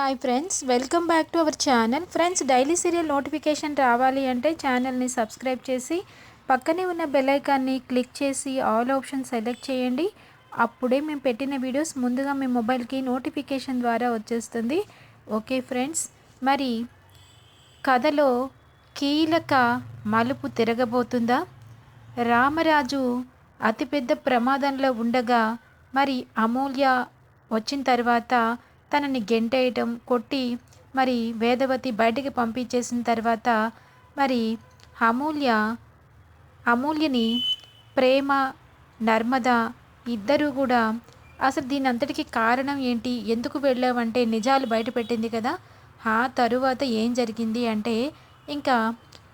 Hi friends welcome back to our channel friends daily serial notification రావాలి అంటే ఛానల్ని subscribe చేసి పక్కనే ఉన్న బెల్ఐకాన్ని క్లిక్ చేసి ఆల్ ఆప్షన్ సెలెక్ట్ చేయండి. అప్పుడే మేము పెట్టిన వీడియోస్ ముందుగా మీ మొబైల్కి నోటిఫికేషన్ ద్వారా వచ్చేస్తుంది. ఓకే ఫ్రెండ్స్ మరి కథలో కీలక మలుపు తిరగబోతుందా? రామరాజు అతిపెద్ద ప్రమాదంలో ఉండగా మరి అమూల్య వచ్చిన తర్వాత తనని గెంటేయటం కొట్టి మరి వేదవతి బయటికి పంపించేసిన తర్వాత మరి అమూల్య అమూల్యని ప్రేమ నర్మద ఇద్దరూ కూడా అసలు దీని అంతటికి కారణం ఏంటి ఎందుకు వెళ్ళావంటే నిజాలు బయటపెట్టింది కదా. ఆ తరువాత ఏం జరిగింది అంటే ఇంకా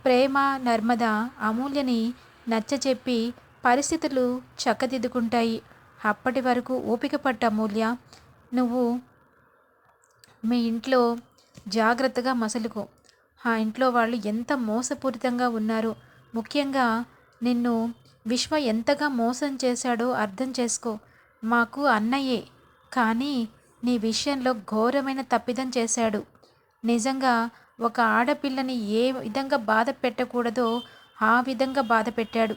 ప్రేమ నర్మద అమూల్యని నచ్చచెప్పి పరిస్థితులు చక్కదిద్దుకుంటాయి. అప్పటి వరకు ఓపిక పట్ట అమూల్య. నువ్వు మీ ఇంట్లో జాగ్రత్తగా మసలుకో. ఆ ఇంట్లో వాళ్ళు ఎంత మోసపూరితంగా ఉన్నారు. ముఖ్యంగా నిన్ను విశ్వ ఎంతగా మోసం చేశాడో అర్థం చేసుకో. మాకు అన్నయ్యే కానీ నీ విషయంలో ఘోరమైన తప్పిదం చేశాడు. నిజంగా ఒక ఆడపిల్లని ఏ విధంగా బాధ పెట్టకూడదో ఆ విధంగా బాధ పెట్టాడు.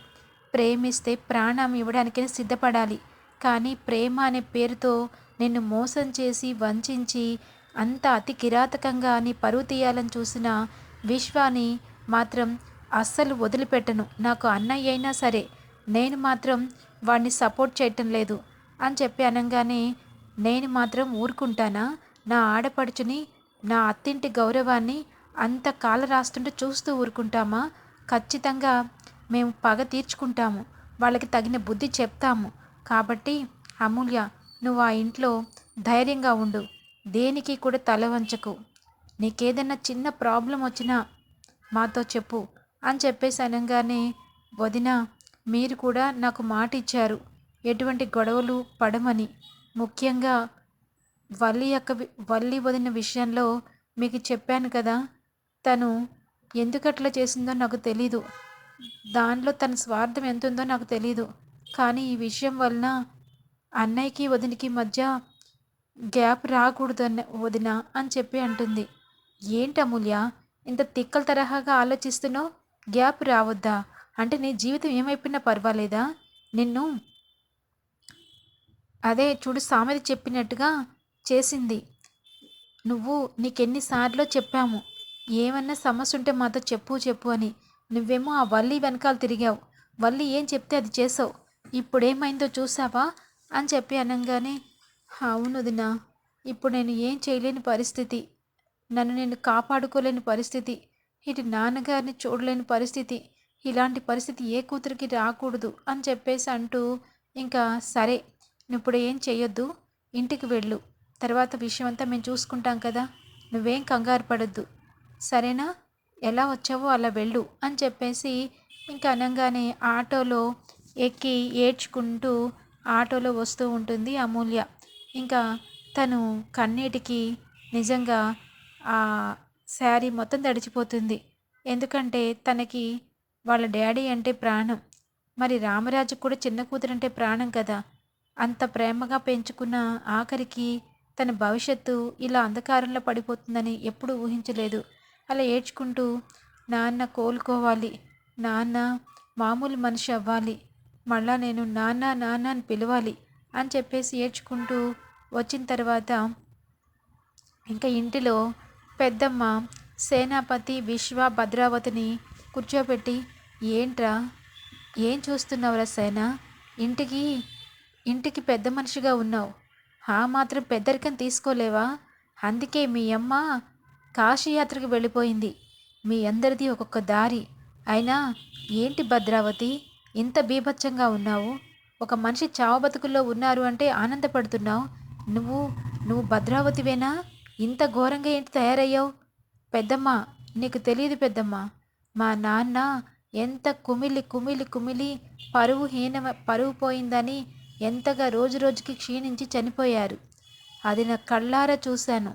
ప్రేమిస్తే ప్రాణం ఇవ్వడానికి సిద్ధపడాలి. కానీ ప్రేమ అనే పేరుతో నిన్ను మోసం చేసి వంచించి అంత అతి కిరాతకంగా నీ పరువు తీయాలని చూసిన విశ్వాని మాత్రం అస్సలు వదిలిపెట్టను. నాకు అన్నయ్య అయినా సరే నేను మాత్రం వాడిని సపోర్ట్ చేయటం లేదు అని చెప్పి అనగానే నేను మాత్రం ఊరుకుంటానా? నా ఆడపడుచుని నా అత్తింటి గౌరవాన్ని అంత కాల రాస్తుంటే చూస్తూ ఊరుకుంటామా? ఖచ్చితంగా మేము పగ తీర్చుకుంటాము. వాళ్ళకి తగిన బుద్ధి చెప్తాము. కాబట్టి అమూల్య నువ్వు ఆ ఇంట్లో ధైర్యంగా ఉండు. దేనికి కూడా తల వంచకు. నీకేదైనా చిన్న ప్రాబ్లం వచ్చినా మాతో చెప్పు అని చెప్పేసి అనగానే వదిన మీరు కూడా నాకు మాట ఇచ్చారు. ఎటువంటి గొడవలు పడమని. ముఖ్యంగా వల్లి యొక్క వల్లి వదిన విషయంలో మీకు చెప్పాను కదా. తను ఎందుకట్లా చేసిందో నాకు తెలీదు. దానిలో తన స్వార్థం ఎంత ఉందో నాకు తెలీదు. కానీ ఈ విషయం వలన అన్నయ్యకి వదినికి మధ్య గ్యాప్ రాకూడదు అన్న వదిన అని చెప్పి అంటుంది. ఏంటి అమూల్య? ఇంత తిక్కల తరహాగా ఆలోచిస్తున్నావు? గ్యాప్ రావద్దా? అంటే నీ జీవితం ఏమైపోయినా పర్వాలేదా? నిన్ను అదే చూడు సామెత చెప్పినట్టుగా చేసింది. నువ్వు నీకెన్నిసార్లు చెప్పాము? ఏమన్నా సమస్య ఉంటే మాతో చెప్పు చెప్పు అని. నువ్వేమో ఆ వల్లి వెనకాల తిరిగావు. వల్లి ఏం చెప్తే అది చేసావు. ఇప్పుడేమైందో చూసావా? అని చెప్పి అనగానే అవును వదినా. ఇప్పుడు నేను ఏం చేయలేని పరిస్థితి. నన్ను నేను కాపాడుకోలేని పరిస్థితి. ఇటు నాన్నగారిని చూడలేని పరిస్థితి. ఇలాంటి పరిస్థితి ఏ కూతురికి రాకూడదు అని చెప్పేసి అంటూ ఇంకా సరే ఇప్పుడు ఏం చెయ్యొద్దు ఇంటికి వెళ్ళు. తర్వాత విషయం అంతా మేము చూసుకుంటాం కదా. నువ్వేం కంగారు పడద్దు. సరేనా? ఎలా వచ్చావో అలా వెళ్ళు అని చెప్పేసి ఇంకా అనగానే ఆటోలో ఎక్కి ఏడ్చుకుంటూ ఆటోలో వస్తూ ఉంటుంది అమూల్య. ఇంకా తను కన్నీటికి నిజంగా ఆ శారీ మొత్తం తడిచిపోతుంది. ఎందుకంటే తనకి వాళ్ళ డాడీ అంటే ప్రాణం. మరి రామరాజు కూడా చిన్న కూతురు అంటే ప్రాణం కదా. అంత ప్రేమగా పెంచుకున్న ఆఖరికి తన భవిష్యత్తు ఇలా అంధకారంలో పడిపోతుందని ఎప్పుడూ ఊహించలేదు. అలా ఏడ్చుకుంటూ నాన్న కోలుకోవాలి. నాన్న మామూలు మనిషి అవ్వాలి. మళ్ళా నేను నాన్న నాన్న అని పిలవాలి. అని చెప్పేసి ఏడ్చుకుంటూ వచ్చిన తర్వాత ఇంకా ఇంటిలో పెద్దమ్మ సేనాపతి విశ్వ భద్రావతిని కూర్చోబెట్టి ఏంట్రా? ఏం చూస్తున్నావురా సేన? ఇంటికి ఇంటికి పెద్ద మనిషిగా ఉన్నావు. ఆ మాత్రం పెద్దరికం తీసుకోలేవా? అందుకే మీ అమ్మ కాశీయాత్రకు వెళ్ళిపోయింది. మీ అందరిది ఒక్కొక్క దారి. అయినా ఏంటి భద్రావతి? ఇంత బీభత్సంగా ఉన్నావు. ఒక మనిషి చావబతుకుల్లో ఉన్నారు అంటే ఆనందపడుతున్నావు? నువ్వు నువ్వు భద్రావతివేనా? ఇంత ఘోరంగా ఏంటి తయారయ్యావు? పెద్దమ్మ నీకు తెలియదు పెద్దమ్మ. మా నాన్న ఎంత కుమిలి కుమిలి కుమిలి పరువు హీన పరువు పోయిందని ఎంతగా రోజు రోజుకి క్షీణించి చనిపోయారు. అది నా కళ్ళారా చూశాను.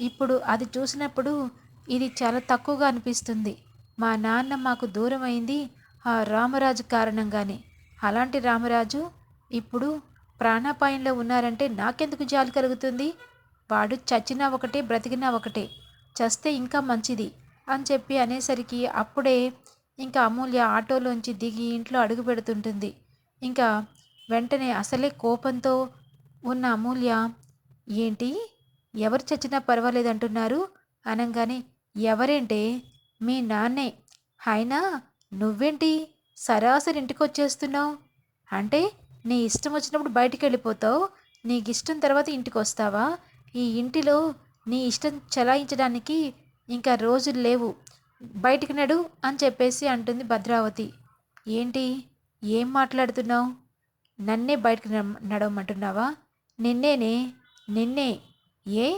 ఇప్పుడు అది చూసినప్పుడు ఇది చాలా తక్కువగా అనిపిస్తుంది. మా నాన్న మాకు దూరమైంది ఆ రామరాజు కారణంగానే. అలాంటి రామరాజు ఇప్పుడు ప్రాణాపాయంలో ఉన్నారంటే నాకెందుకు జాలి కలుగుతుంది? వాడు చచ్చినా ఒకటే బ్రతికినా ఒకటే. చస్తే ఇంకా మంచిది అని చెప్పి అనేసరికి అప్పుడే ఇంకా అమూల్య ఆటోలోంచి దిగి ఇంట్లో అడుగు పెడుతుంటుంది. ఇంకా వెంటనే అసలే కోపంతో ఉన్న అమూల్య ఏంటి? ఎవరు చచ్చినా పర్వాలేదంటున్నారు? అనగానే ఎవరేంటే మీ నాన్నే. అయినా నువ్వేంటి? సరాసరి ఇంటికి వచ్చేస్తున్నావు అంటే నీ ఇష్టం వచ్చినప్పుడు బయటికి వెళ్ళిపోతావు నీకు ఇష్టం తర్వాత ఇంటికి వస్తావా ఈ ఇంటిలో నీ ఇష్టం చలాయించడానికి ఇంకా రోజులు లేవు. బయటికి నడు అని చెప్పేసి అంటుంది భద్రావతి. ఏంటి? ఏం మాట్లాడుతున్నావు? నన్నే బయటకు నడవమంటున్నావా? నిన్నేనే? నిన్నే? ఏ?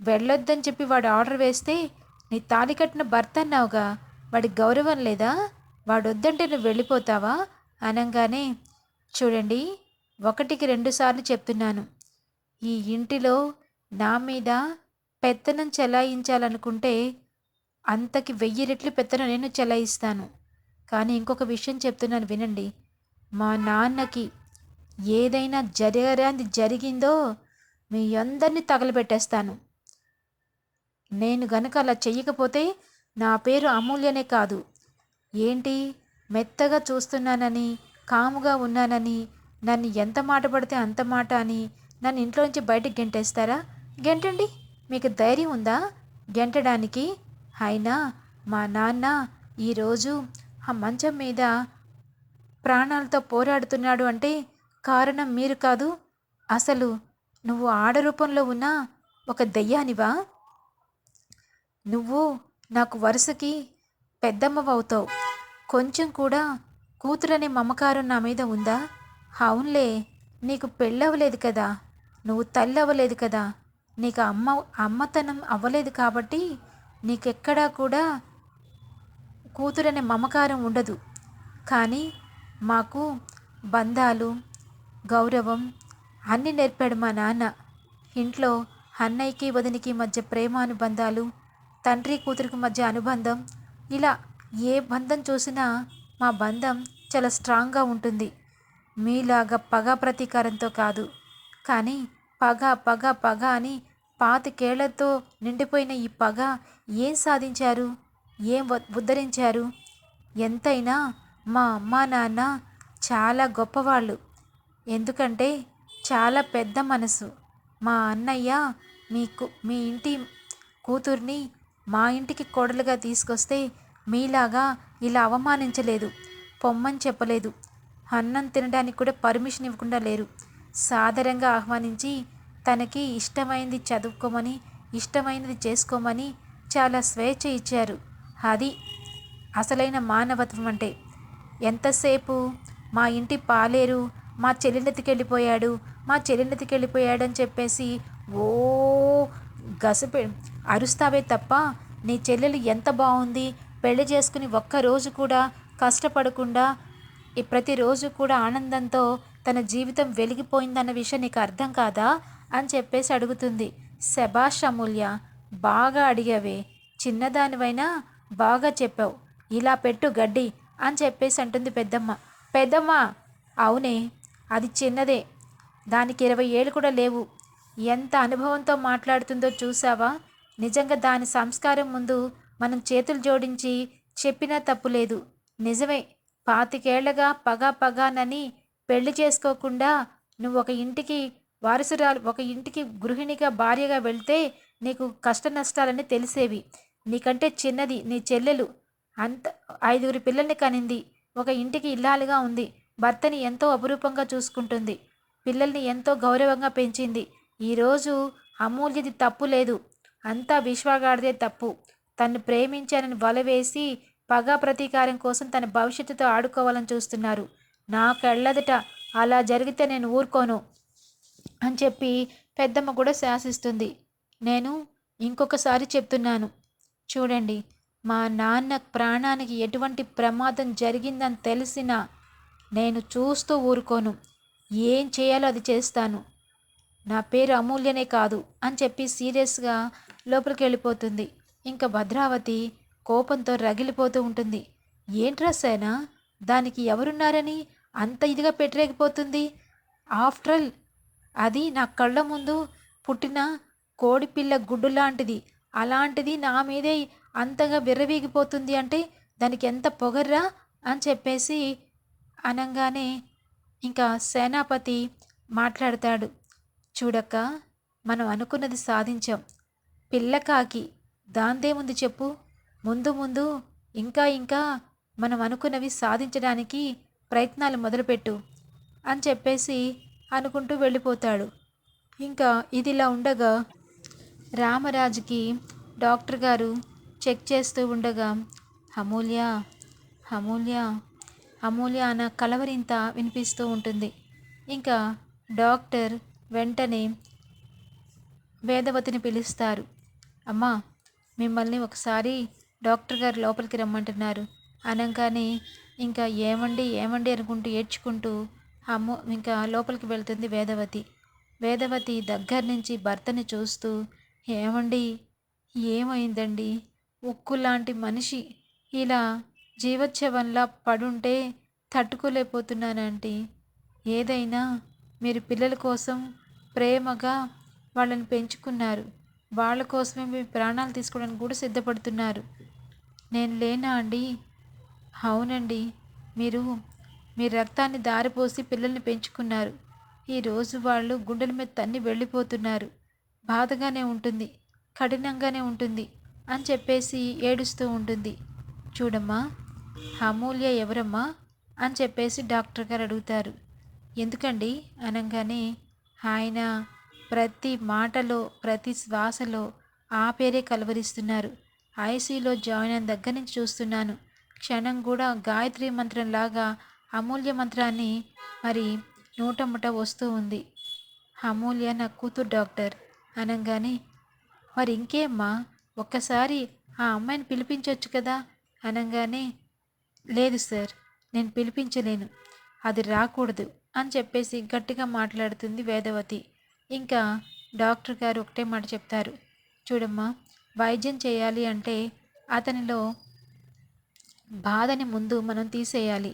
వెళ్ళొద్దని చెప్పి వాడు ఆర్డర్ వేస్తే నీ తాలి కట్టిన భర్త అన్నావుగా వాడి గౌరవం లేదా? వాడు వద్దంటే నువ్వు వెళ్ళిపోతావా? అనగానే చూడండి ఒకటికి రెండుసార్లు చెప్తున్నాను. ఈ ఇంటిలో నా మీద పెత్తనం చెలాయించాలనుకుంటే అంతకి వెయ్యి రెట్లు పెత్తనం నేను చెలాయిస్తాను. కానీ ఇంకొక విషయం చెప్తున్నాను వినండి. మా నాన్నకి ఏదైనా జరగరాంది జరిగిందో మీ అందరినీ తగలబెట్టేస్తాను. నేను గనక అలా చెయ్యకపోతే నా పేరు అమూల్యనే కాదు. ఏంటి? మెత్తగా చూస్తున్నానని కాముగా ఉన్నానని నన్ను ఎంత మాట పడితే అంత మాట అని నన్ను ఇంట్లో నుంచి బయటికి గెంటేస్తారా? గెంటండి. మీకు ధైర్యం ఉందా? గెంటడానికి? అయినా మా నాన్న ఈరోజు ఆ మంచం మీద ప్రాణాలతో పోరాడుతున్నాడు అంటే కారణం మీరు కాదు. అసలు నువ్వు ఆడ రూపంలో ఉన్న ఒక దెయ్యానివా? నువ్వు నాకు వరుసకి పెద్దమ్మవవుతావు. కొంచెం కూడా కూతురనే మమకారం నా మీద ఉందా? అవునులే నీకు పెళ్ళవలేదు కదా? నువ్వు తల్లి అవ్వలేదు కదా? నీకు అమ్మ అమ్మతనం అవ్వలేదు కాబట్టి నీకెక్కడా కూడా కూతురనే మమకారం ఉండదు. కానీ మాకు బంధాలు గౌరవం అన్నీ నేర్పాడు మా నాన్న. ఇంట్లో అన్నయ్యకి వదినికి మధ్య ప్రేమానుబంధాలు తండ్రి కూతురికి మధ్య అనుబంధం ఇలా ఏ బంధం చూసినా మా బంధం చాలా స్ట్రాంగ్గా ఉంటుంది. మీలాగా పగ ప్రతీకారంతో కాదు. కానీ పగ పగ పగ అని పాతికేళ్ళతో నిండిపోయిన ఈ పగ ఏం సాధించారు? ఏం ఉద్ధరించారు? ఎంతైనా మా అమ్మా నాన్న చాలా గొప్పవాళ్ళు. ఎందుకంటే చాలా పెద్ద మనసు. మా అన్నయ్య మీకు మీ ఇంటి కూతుర్ని మా ఇంటికి కోడలుగా తీసుకొస్తే మీలాగా ఇలా అవమానించలేదు. పొమ్మని చెప్పలేదు. అన్నం తినడానికి కూడా పర్మిషన్ ఇవ్వకుండా లేరు. సాదరంగా ఆహ్వానించి తనకి ఇష్టమైంది చదువుకోమని ఇష్టమైనది చేసుకోమని చాలా స్వేచ్ఛ ఇచ్చారు. అది అసలైన మానవత్వం అంటే. ఎంతసేపు మా ఇంటి పాలేరు మా చెల్లెండతికి వెళ్ళిపోయాడు మా చెల్లెండతికి వెళ్ళిపోయాడు అని చెప్పేసి ఓ గసపె అరుస్తావే తప్ప నీ చెల్లెలు ఎంత బాగుంది పెళ్ళి చేసుకుని ఒక్కరోజు కూడా కష్టపడకుండా ఈ ప్రతిరోజు కూడా ఆనందంతో తన జీవితం వెలిగిపోయిందన్న విషయం నీకు అర్థం కాదా అని చెప్పేసి అడుగుతుంది. శభాష్ అమూల్య బాగా అడిగావే. చిన్నదానివైనా బాగా చెప్పావు. ఇలా పెట్టు గడ్డి అని చెప్పేసి అంటుంది పెద్దమ్మ. పెద్దమ్మ! అవునే అది చిన్నదే. దానికి ఇరవై ఏళ్ళు కూడా లేవు. ఎంత అనుభవంతో మాట్లాడుతుందో చూసావా నిజంగా దాని సంస్కారం ముందు మనం చేతులు జోడించి చెప్పినా తప్పు లేదు. నిజమే. పాతికేళ్ళగా పగా పగానని పెళ్ళి చేసుకోకుండా నువ్వు ఒక ఇంటికి వారసురాలు ఒక ఇంటికి గృహిణిగా భార్యగా వెళ్తే నీకు కష్ట నష్టాలని తెలిసేవి. నీకంటే చిన్నది నీ చెల్లెలు. అంత ఐదుగురు పిల్లల్ని కనింది. ఒక ఇంటికి ఇల్లాలుగా ఉంది. భర్తని ఎంతో అపురూపంగా చూసుకుంటుంది. పిల్లల్ని ఎంతో గౌరవంగా పెంచింది. ఈరోజు అమూల్యది తప్పు లేదు. అంతా విశ్వగాడిదే తప్పు. తను ప్రేమించానని వలవేసి పగా ప్రతీకారం కోసం తన భవిష్యత్తుతో ఆడుకోవాలని చూస్తున్నారు. నాకు కళ్ళదట అలా జరిగితే నేను ఊరుకోను అని చెప్పి పెద్దమ్మ కూడా శాసిస్తుంది. నేను ఇంకొకసారి చెప్తున్నాను. చూడండి మా నాన్న ప్రాణానికి ఎటువంటి ప్రమాదం జరిగిందని తెలిసినా నేను చూస్తూ ఊరుకోను. ఏం చేయాలో అది చేస్తాను. నా పేరు అమూల్యనే కాదు అని చెప్పి సీరియస్గా లోపలికి వెళ్ళిపోతుంది. ఇంకా భద్రావతి కోపంతో రగిలిపోతూ ఉంటుంది. ఏంట్రా సేనా? దానికి ఎవరున్నారని అంత ఇదిగా పెట్టరేగిపోతుంది ఆఫ్టర్ ఆల్ అది నా కళ్ళ ముందు పుట్టిన కోడిపిల్ల గుడ్డు లాంటిది అలాంటిది నా మీదే అంతగా విర్రవీగిపోతుంది అంటే దానికి ఎంత పొగర్రా అని చెప్పేసి అనగానే ఇంకా సేనాపతి మాట్లాడతాడు. చూడక్క మనం అనుకున్నది సాధించాం. పిల్లకాకి దాందేముంది చెప్పు? ముందు ముందు ఇంకా ఇంకా మనం అనుకున్నవి సాధించడానికి ప్రయత్నాలు మొదలుపెట్టు అని చెప్పేసి అనుకుంటూ వెళ్ళిపోతాడు. ఇంకా ఇదిలా ఉండగా రామరాజుకి డాక్టర్ గారు చెక్ చేస్తూ ఉండగా అమూల్య అమూల్య అమూల్య అన్న కలవరింత వినిపిస్తూ ఉంటుంది. ఇంకా డాక్టర్ వెంటనే వేదవతిని పిలుస్తారు. అమ్మా మిమ్మల్ని ఒకసారి డాక్టర్ గారు లోపలికి రమ్మంటున్నారు. అనగానే ఇంకా ఏమండి ఏమండి అనుకుంటూ ఏడ్చుకుంటూ అమ్మ ఇంకా లోపలికి వెళ్తుంది వేదవతి. వేదవతి దగ్గర నుంచి భర్తని చూస్తూ ఏమండి ఏమైందండి? ఉక్కు లాంటి మనిషి. ఇలా జీవోత్సవంలా పడుంటే తట్టుకోలేకపోతున్నానండి ఏదైనా మీరు పిల్లల కోసం ప్రేమగా వాళ్ళని పెంచుకున్నారు. వాళ్ళ కోసమే మీ ప్రాణాలు తీసుకోవడానికి కూడా సిద్ధపడుతున్నారు. నేను లేనా అండి? అవునండి. మీరు మీ రక్తాన్ని దారిపోసి పిల్లల్ని పెంచుకున్నారు. ఈరోజు వాళ్ళు గుండెల మీద తన్ని వెళ్ళిపోతున్నారు. బాధగానే ఉంటుంది. కఠినంగానే ఉంటుంది. అని చెప్పేసి ఏడుస్తూ ఉంటుంది. చూడమ్మా అమూల్య ఎవరమ్మా? అని చెప్పేసి డాక్టర్ గారు అడుగుతారు. ఎందుకండి? అనగానే ఆయన ప్రతి మాటలో ప్రతి శ్వాసలో ఆ పేరే కలవరిస్తున్నారు. ఐసీలో జాయిన్ అయిన దగ్గర నుంచి చూస్తున్నాను. క్షణం కూడా గాయత్రి మంత్రంలాగా అమూల్య మంత్రాన్ని మరి నూటముట వస్తూ ఉంది. అమూల్య నా కూతురు డాక్టర్ అనగానే మరి ఇంకేమ్మా ఒక్కసారి ఆ అమ్మాయిని పిలిపించవచ్చు కదా? అనగానే లేదు సార్ నేను పిలిపించలేను. అది రాకూడదు అని చెప్పేసి గట్టిగా మాట్లాడుతుంది వేదవతి. ఇంకా డాక్టర్ గారు ఒకటే మాట చెప్తారు. చూడమ్మా వైద్యం చేయాలి అంటే అతనిలో బాధని ముందు మనం తీసేయాలి.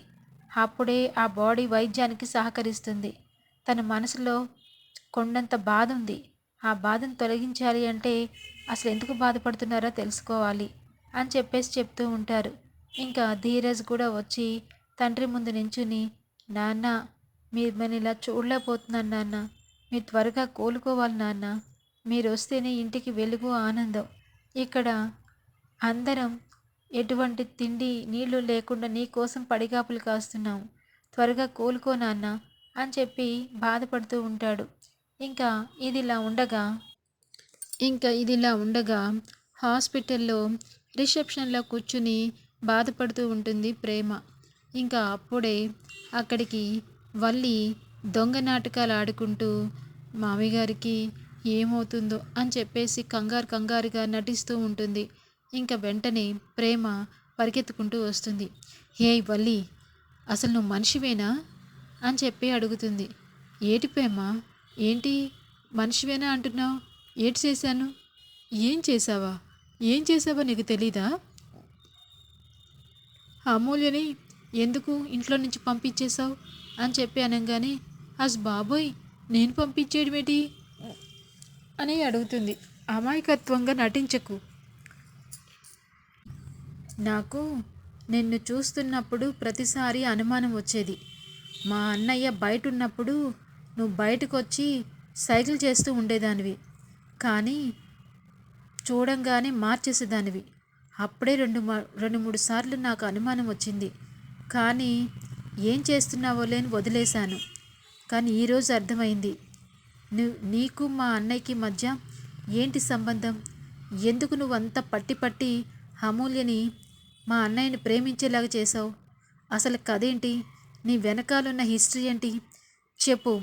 అప్పుడే ఆ బాడీ వైద్యానికి సహకరిస్తుంది. తన మనసులో కొండంత బాధ ఉంది. ఆ బాధను తొలగించాలి అంటే అసలు ఎందుకు బాధపడుతున్నారో తెలుసుకోవాలి అని చెప్పేసి చెప్తూ ఉంటారు. ఇంకా ధీరజ్ కూడా వచ్చి తండ్రి ముందు నించుని నాన్న మీరు మన ఇలా చూడలేకపోతున్నాను నాన్న. మీరు త్వరగా కోలుకోవాలి నాన్న. మీరు వస్తేనే ఇంటికి వెలుగు ఆనందం. ఇక్కడ అందరం ఎటువంటి తిండి నీళ్ళు లేకుండా నీ కోసం పడిగాపులు కాస్తున్నాం. త్వరగా కోలుకో నాన్న అని చెప్పి బాధపడుతూ ఉంటాడు. ఇంకా ఇదిలా ఉండగా ఇంకా ఇదిలా ఉండగా హాస్పిటల్లో రిసెప్షన్లో కూర్చుని బాధపడుతూ ఉంటుంది ప్రేమ. ఇంకా అప్పుడే అక్కడికి వల్లి దొంగ నాటకాలు ఆడుకుంటూ మామిగారికి ఏమవుతుందో అని చెప్పేసి కంగారు కంగారుగా నటిస్తూ ఉంటుంది. ఇంకా వెంటనే ప్రేమ పరిగెత్తుకుంటూ వస్తుంది. హే వల్లి అసలు నువ్వు మనిషివేనా? అని చెప్పి అడుగుతుంది. ఏటి ప్రేమ? ఏంటి మనిషివేనా అంటున్నావు? ఏటి చేశాను? ఏం చేసావా ఏం చేసావా నీకు తెలీదా? అమూల్యని ఎందుకు ఇంట్లో నుంచి పంపించేశావు? అని చెప్పి అనగానే అస్ బాబోయ్ నేను పంపించేయడమేటి అని అడుగుతుంది. అమాయకత్వంగా నటించకు. నాకు నిన్ను చూస్తున్నప్పుడు ప్రతిసారి అనుమానం వచ్చేది. మా అన్నయ్య బయట ఉన్నప్పుడు నువ్వు బయటకు వచ్చి సైకిల్ చేస్తూ ఉండేదానివి. కానీ చూడంగానే మార్చేసేదానివి. అప్పుడే రెండు రెండు మూడు సార్లు నాకు అనుమానం వచ్చింది. కానీ ఏం చేస్తున్నావో లేని వదిలేశాను. కానీ ఈరోజు అర్థమైంది. నువ్వు నీకు మా అన్నయ్యకి మధ్య ఏంటి సంబంధం? ఎందుకు నువ్వు అంత పట్టి పట్టి అమూల్యని మా అన్నయ్యని ప్రేమించేలాగా చేసావు అసలు కదేంటి నీ వెనకాలన్న హిస్టరీ ఏంటి? చెప్పు.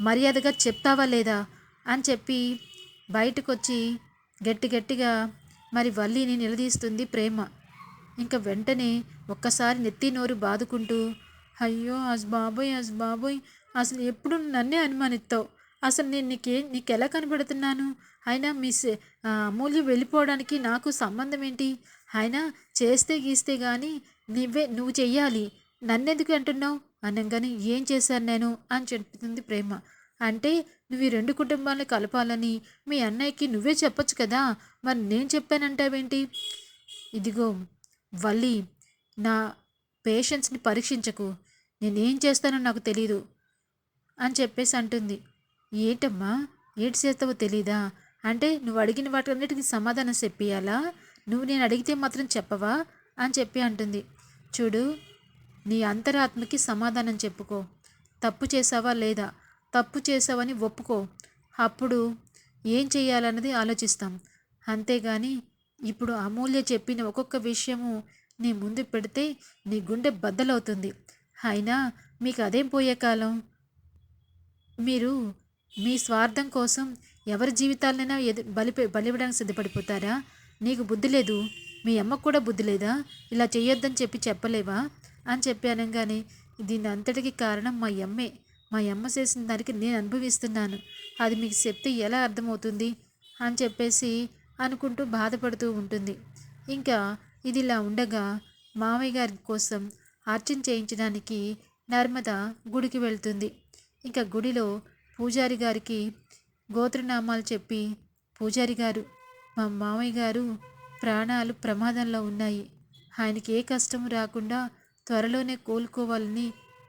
మర్యాదగా చెప్తావా లేదా? అని చెప్పి బయటకు వచ్చి గట్టి గట్టిగా మరి వల్లిని నిలదీస్తుంది ప్రేమ. ఇంకా వెంటనే ఒక్కసారి నెత్తి నోరు బాదుకుంటూ అయ్యో అస్ బాబోయ్ అస్ బాబోయ్ అసలు ఎప్పుడు నన్నే అనుమానిస్తావు? అసలు నేను నీకే నీకు ఎలా కనబడుతున్నాను? అయినా మీ అమూల్య వెళ్ళిపోవడానికి నాకు సంబంధం ఏంటి? అయినా చేస్తే గీస్తే కానీ నువ్వే నువ్వు చెయ్యాలి. నన్నెందుకు అంటున్నావు? అనగానే ఏం చేశాను నేను? అని చెప్తుంది ప్రేమ. అంటే నువ్వు ఈ రెండు కుటుంబాలను కలపాలని మీ అన్నయ్యకి నువ్వే చెప్పొచ్చు కదా? మరి నేను చెప్పానంటావేంటి? ఇదిగో వల్లి నా పేషెన్స్ని పరీక్షించకు. నేనేం చేస్తానో నాకు తెలీదు. అని చెప్పేసి అంటుంది. ఏంటమ్మా? ఏంటి చేస్తావో తెలీదా? అంటే నువ్వు అడిగిన వాటన్నిటికీ సమాధానం చెప్పియాలా నువ్వు నేను అడిగితే మాత్రం చెప్పవా? అని చెప్పి అంటుంది. చూడు నీ అంతరాత్మకి సమాధానం చెప్పుకో. తప్పు చేసావా లేదా? తప్పు చేసావని ఒప్పుకో. అప్పుడు ఏం చేయాలన్నది ఆలోచిస్తాం. అంతేగాని ఇప్పుడు అమూల్య చెప్పిన ఒక్కొక్క విషయము నీ ముందు పెడితే నీ గుండె బద్దలవుతుంది. అయినా మీకు అదేం పోయే కాలం? మీరు మీ స్వార్థం కోసం ఎవరి జీవితాలనైనా ఎదు బలి బలివ్వడానికి సిద్ధపడిపోతారా? నీకు బుద్ధి లేదు. మీ అమ్మకు కూడా బుద్ధి లేదా? ఇలా చేయొద్దని చెప్పి చెప్పలేవా? అని చెప్పి అనగానే దీని అంతటికి కారణం మా అమ్మే మా అమ్మ చేసిన దానికి నేను అనుభవిస్తున్నాను. అది మీకు చెప్తే ఎలా అర్థమవుతుంది? అని చెప్పేసి అనుకుంటూ బాధపడుతూ ఉంటుంది. ఇంకా ఇది ఇలా ఉండగా మామయ్య గారి కోసం అర్చన చేయించడానికి నర్మద గుడికి వెళ్తుంది. ఇంకా గుడిలో పూజారి గారికి గోత్రనామాలు చెప్పి పూజారి గారు మా మామయ్య గారు ప్రాణాలు ప్రమాదంలో ఉన్నాయి. ఆయనకి ఏ కష్టం రాకుండా త్వరలోనే కోలుకోవాలని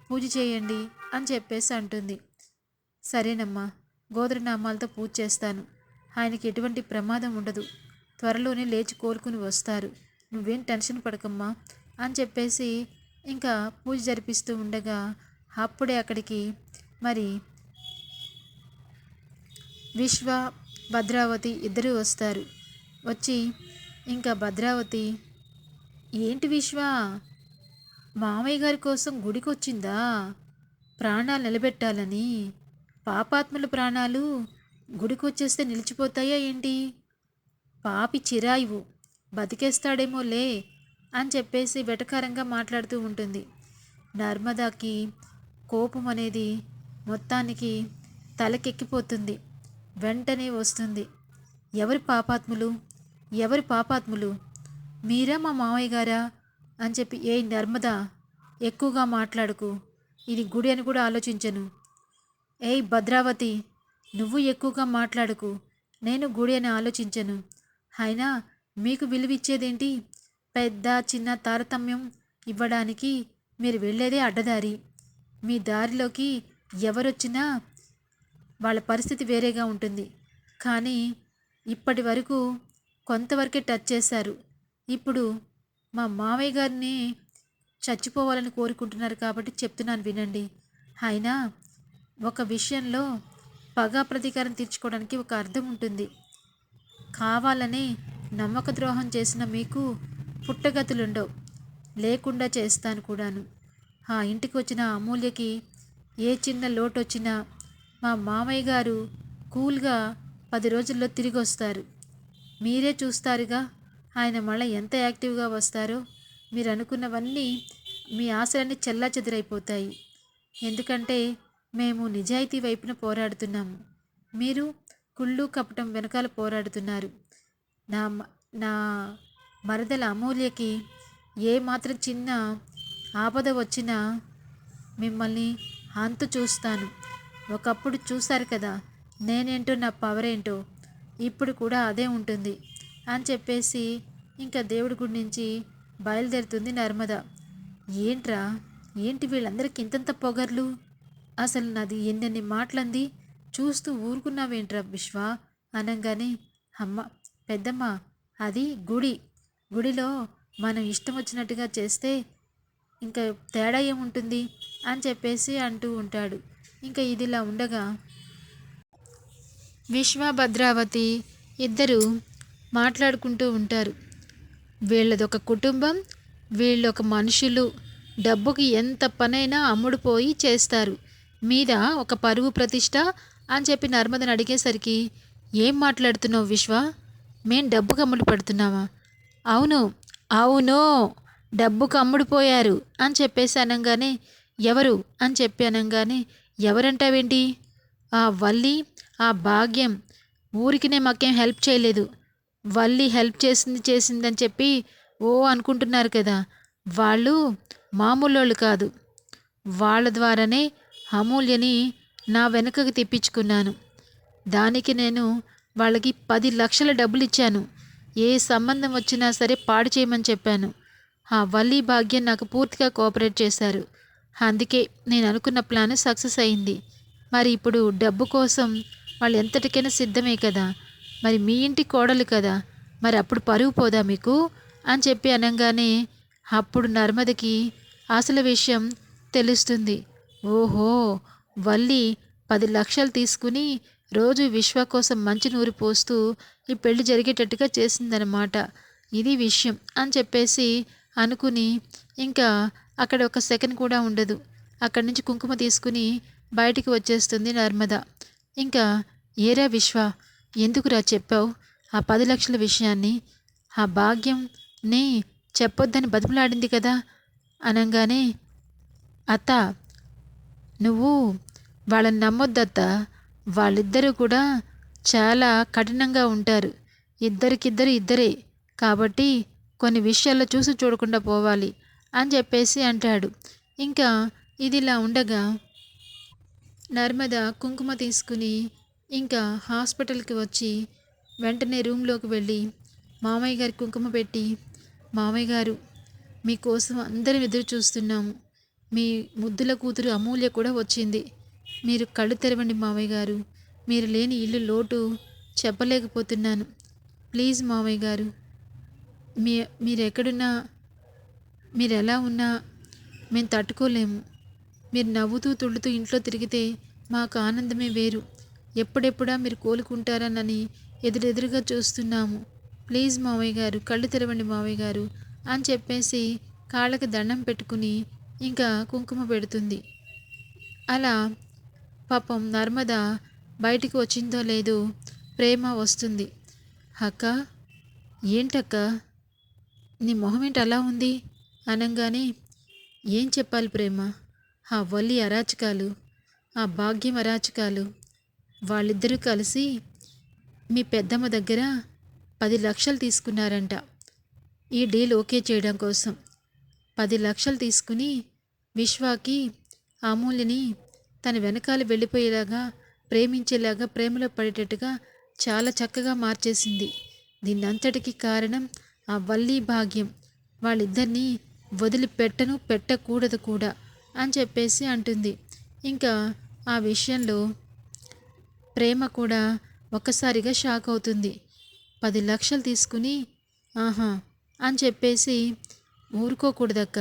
పూజ చేయండి అని చెప్పేసి అంటుంది. సరేనమ్మా గోత్రనామాలతో పూజ చేస్తాను. ఆయనకి ఎటువంటి ప్రమాదం ఉండదు. త్వరలోనే లేచి కోలుకుని వస్తారు. నువ్వేం టెన్షన్ పడకమ్మా అని చెప్పేసి ఇంకా పూజ జరిపిస్తూ ఉండగా అప్పుడే అక్కడికి మరి విశ్వ భద్రావతి ఇద్దరు వస్తారు. వచ్చి ఇంకా భద్రావతి ఏంటి విశ్వ? మామయ్య గారి కోసం గుడికి వచ్చిందా ప్రాణాలు నిలబెట్టాలని. పాపాత్ముల ప్రాణాలు గుడికి వచ్చేస్తే నిలిచిపోతాయా ఏంటి? పాపి చిరాయువు. బతికేస్తాడేమోలే అని చెప్పేసి వెటకారంగా మాట్లాడుతూ ఉంటుంది. నర్మదాకి కోపం అనేది మొత్తానికి తలకెక్కిపోతుంది. వెంటనే వస్తుంది. ఎవరి పాపాత్ములు? ఎవరి పాపాత్ములు? మీరా మా మామయ్య గారా? అని చెప్పి ఏ నర్మద ఎక్కువగా మాట్లాడుకు. ఇది గుడి అని కూడా ఆలోచించను. ఏయ్ భద్రావతి నువ్వు ఎక్కువగా మాట్లాడుకు. నేను గుడి అని ఆలోచించను. అయినా మీకు విలువిచ్చేదేంటి? పెద్ద చిన్న తారతమ్యం ఇవ్వడానికి మీరు వెళ్ళేదే అడ్డదారి. మీ దారిలోకి ఎవరొచ్చినా వాళ్ళ పరిస్థితి వేరేగా ఉంటుంది. కానీ ఇప్పటి వరకు కొంతవరకే టచ్ చేశారు. ఇప్పుడు మా మామయ్య గారిని చచ్చిపోవాలని కోరుకుంటున్నారు కాబట్టి చెప్తున్నాను వినండి. అయినా ఒక విషయంలో పగా ప్రతీకారం తీర్చుకోవడానికి ఒక అర్థం ఉంటుంది. కావాలని నమ్మక ద్రోహం చేసిన మీకు పుట్టగతులుండవు. లేకుండా చేస్తాను కూడాను. ఆ ఇంటికి వచ్చిన అమూల్యకి ఏ చిన్న లోటు వచ్చినా మా మామయ్య గారు కూల్గా పది రోజుల్లో తిరిగి వస్తారు మీరే చూస్తారుగా ఆయన మళ్ళీ ఎంత యాక్టివ్గా వస్తారో. మీరు అనుకున్నవన్నీ మీ ఆశలన్నీ చెల్లా చెదిరైపోతాయి. ఎందుకంటే మేము నిజాయితీ వైపున పోరాడుతున్నాము మీరు కుళ్ళు కపటం వెనకాల పోరాడుతున్నారు. నా నా మరదల అమూల్యకి ఏ మాత్రం చిన్న ఆపద వచ్చినా మిమ్మల్ని అంతు చూస్తాను. ఒకప్పుడు చూశారు కదా నేనేంటో నా పవర్ ఏంటో ఇప్పుడు కూడా అదే ఉంటుంది అని చెప్పేసి ఇంకా దేవుడి గుడి నుంచి బయలుదేరుతుంది నర్మద. ఏంట్రా ఏంటి వీళ్ళందరికీ ఇంతంత పొగర్లు? అసలు నాది ఎన్నెన్ని మాటలంది? చూస్తూ ఊరుకున్నావేంట్రా విశ్వ? అనగానే అమ్మ పెద్దమ్మ అది గుడి. గుడిలో మనం ఇష్టం వచ్చినట్టుగా చేస్తే ఇంకా తేడా ఏముంటుంది? అని చెప్పేసి అంటూ ఉంటాడు. ఇంకా ఇదిలా ఉండగా విశ్వ భద్రావతి ఇద్దరు మాట్లాడుకుంటూ ఉంటారు. వీళ్ళదొక కుటుంబం వీళ్ళొక మనుషులు. డబ్బుకి ఎంత పనైనా అమ్ముడుపోయి చేస్తారు. మీద ఒక పరువు ప్రతిష్ట అని చెప్పి నర్మదని అడిగేసరికి ఏం మాట్లాడుతున్నావు విశ్వ? మేం డబ్బుకి అమ్ముడు పడుతున్నావా అవును అవును డబ్బుకు అమ్ముడుపోయారు అని చెప్పేసి అనగానే ఎవరు అని చెప్పి అనగానే ఎవరంటావేంటి? ఆ వల్లి ఆ భాగ్యం ఊరికినే మాకేం హెల్ప్ చేయలేదు. వల్లి హెల్ప్ చేసింది చేసిందని చెప్పి ఓ అనుకుంటున్నారు కదా వాళ్ళు మామూలు కాదు. వాళ్ళ ద్వారానే అమూల్యని నా వెనుకకు తెప్పించుకున్నాను. దానికి నేను వాళ్ళకి పది లక్షల డబ్బులు ఇచ్చాను ఏ సంబంధం వచ్చినా సరే పాడు చేయమని చెప్పాను. ఆ వల్లి భాగ్యం నాకు పూర్తిగా కోఆపరేట్ చేశారు. అందుకే నేను అనుకున్న ప్లాన్ సక్సెస్ అయింది. మరి ఇప్పుడు డబ్బు కోసం వాళ్ళు ఎంతటికైనా సిద్ధమే కదా? మరి మీ ఇంటి కోడలు కదా? మరి అప్పుడు పరువు పోదా మీకు? అని చెప్పి అనగానే అప్పుడు నర్మదకి అసలు విషయం తెలుస్తుంది. ఓహో వల్లి పది లక్షలు తీసుకుని రోజు విశ్వ కోసం మంచి నూరు పోస్తూ ఈ పెళ్ళి జరిగేటట్టుగా చేసిందనమాట ఇది విషయం అని చెప్పేసి అనుకుని ఇంకా అక్కడ ఒక సెకండ్ కూడా ఉండదు. అక్కడి నుంచి కుంకుమ తీసుకుని బయటికి వచ్చేస్తుంది నర్మద. ఇంకా ఏరా విశ్వ ఎందుకురా చెప్పావు? ఆ పది లక్షల విషయాన్ని ఆ భాగ్యంని చెప్పొద్దని బతిమలాడింది కదా? అనగానే అత్త నువ్వు వాళ్ళని నమ్మొద్దత్త వాళ్ళిద్దరూ కూడా చాలా కఠినంగా ఉంటారు. ఇద్దరికిద్దరు ఇద్దరే. కాబట్టి కొన్ని విషయాల్లో చూసి చూడకుండా పోవాలి అని చెప్పేసి అంటాడు. ఇంకా ఇదిలా ఉండగా నర్మద కుంకుమ తీసుకుని ఇంకా హాస్పిటల్కి వచ్చి వెంటనే రూమ్లోకి వెళ్ళి మామయ్య గారి కుంకుమ పెట్టి మామయ్య గారు మీకోసం అందరం ఎదురు చూస్తున్నాము. మీ ముద్దుల కూతురు అమూల్య కూడా వచ్చింది. మీరు కళ్ళు తెరవండి మామయ్య గారు. మీరు లేని ఇల్లు లోటు చెప్పలేకపోతున్నాను. ప్లీజ్ మామయ్య గారు మీ మీరెక్కడున్నా మీరెలా ఉన్నా మేము తట్టుకోలేము. మీరు నవ్వుతూ తుళ్ళుతూ ఇంట్లో తిరిగితే మాకు ఆనందమే వేరు. ఎప్పుడెప్పుడా మీరు కోలుకుంటారనని ఎదురెదురుగా చూస్తున్నాము. ప్లీజ్ మావయ్య గారు కళ్ళు తెరవండి మావయ్య గారు అని చెప్పేసి కాళ్ళకి దండం పెట్టుకుని ఇంకా కుంకుమ పెడుతుంది. అలా పాపం నర్మద బయటికి వచ్చిందో లేదో ప్రేమ వస్తుంది. అక్క ఏంటక్క? నీ మొహం ఏంటి అలా ఉంది? అనగానే ఏం చెప్పాలి ప్రేమ? ఆ వల్లి అరాచకాలు ఆ భాగ్యం అరాచకాలు. వాళ్ళిద్దరూ కలిసి మీ పెద్దమ్మ దగ్గర పది లక్షలు తీసుకున్నారంట. ఈ డీల్ ఓకే చేయడం కోసం. పది లక్షలు తీసుకుని విశ్వాకి అమూల్యని తన వెనకాల వెళ్ళిపోయేలాగా ప్రేమించేలాగా ప్రేమలో పడేటట్టుగా చాలా చక్కగా మార్చేసింది. దీనంతటికి కారణం ఆ వల్లి భాగ్యం వాళ్ళిద్దరినీ వదిలిపెట్టను పెట్టకూడదు కూడా అని చెప్పేసి అంటుంది. ఇంకా ఆ విషయంలో ప్రేమ కూడా ఒక్కసారిగా షాక్ అవుతుంది. పది లక్షలు తీసుకుని ఆహా అని చెప్పేసి ఊరుకోకూడదక్క.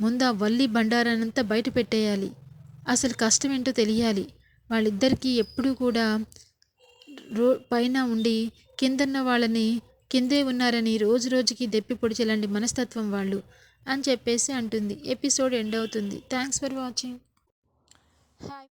ముందు ఆ వల్లి బండారానంతా బయట పెట్టేయాలి. అసలు కష్టం ఏంటో తెలియాలి. వాళ్ళిద్దరికీ ఎప్పుడూ కూడా రో పైన ఉండి కిందన్న వాళ్ళని కిందే ఉన్నారని రోజు రోజుకి దెప్పి పొడిచేలాంటి మనస్తత్వం వాళ్ళు అని చెప్పేసి అంటుంది. ఎపిసోడ్ ఎండ్ అవుతుంది. Thanks for watching hi